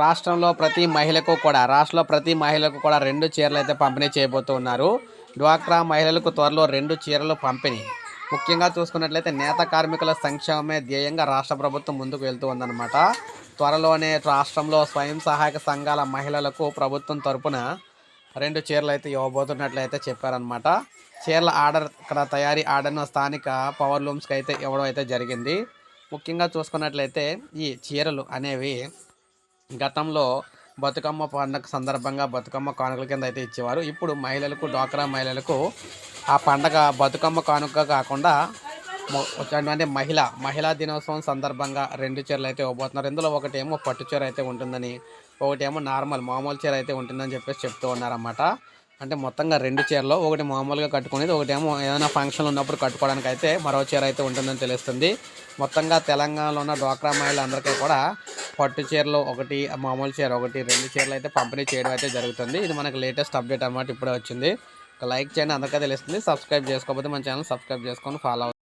రాష్ట్రంలో ప్రతి మహిళకు కూడా రాష్ట్రంలో ప్రతి మహిళకు కూడా రెండు చీరలు అయితే పంపిణీ చేయబోతూ ఉన్నారు డ్వాక్రా మహిళలకు త్వరలో రెండు చీరలు పంపిణీ. ముఖ్యంగా చూసుకున్నట్లయితే నేత కార్మికుల సంక్షేమమే ధ్యేయంగా రాష్ట్ర ప్రభుత్వం ముందుకు వెళ్తూ ఉందన్నమాట. త్వరలోనే రాష్ట్రంలో స్వయం సహాయక సంఘాల మహిళలకు ప్రభుత్వం తరపున రెండు చీరలు అయితే ఇవ్వబోతున్నట్లయితే చెప్పారనమాట చీరల ఆర్డర్ ఇక్కడ తయారీ ఆర్డర్ను స్థానిక పవర్ లూమ్స్కి అయితే ఇవ్వడం అయితే జరిగింది. ముఖ్యంగా చూసుకున్నట్లయితే ఈ చీరలు అనేవి గతంలో బతుకమ్మ పండుగ సందర్భంగా బతుకమ్మ కానుకల కింద అయితే ఇచ్చేవారు. ఇప్పుడు మహిళలకు డ్వాక్రా మహిళలకు ఆ పండగ బతుకమ్మ కానుక కాకుండా అంటే మహిళ మహిళా దినోత్సవం సందర్భంగా రెండు చీరలు అయితే ఇవ్వబోతున్నారు. ఇందులో ఒకటేమో పట్టు చీర అయితే ఉంటుందని ఒకటేమో నార్మల్ మామూలు చీర అయితే ఉంటుందని చెప్పేసి చెప్తూ ఉన్నారన్నమాట. అంటే మొత్తంగా రెండు చీరలు ఒకటి మామూలుగా కట్టుకునేది ఒకటేమో ఏదైనా ఫంక్షన్లు ఉన్నప్పుడు కట్టుకోవడానికి అయితే మరో చీర అయితే ఉంటుందని తెలుస్తుంది. మొత్తంగా తెలంగాణలో ఉన్న డ్వాక్రా మహిళలందరికీ కూడా పట్టు చీరలు ఒకటి మామూలు చీర ఒకటి రెండు చీరలు అయితే పంపిణీ చేయడం అయితే జరుగుతుంది. ఇది మనకు లేటెస్ట్ అప్డేట్ అన్నమాట ఇప్పుడే వచ్చింది. ఒక లైక్ చేయండి అందరికీ తెలుస్తుంది. సబ్స్క్రైబ్ చేసుకోకపోతే మన ఛానల్ సబ్స్క్రైబ్ చేసుకొని ఫాలో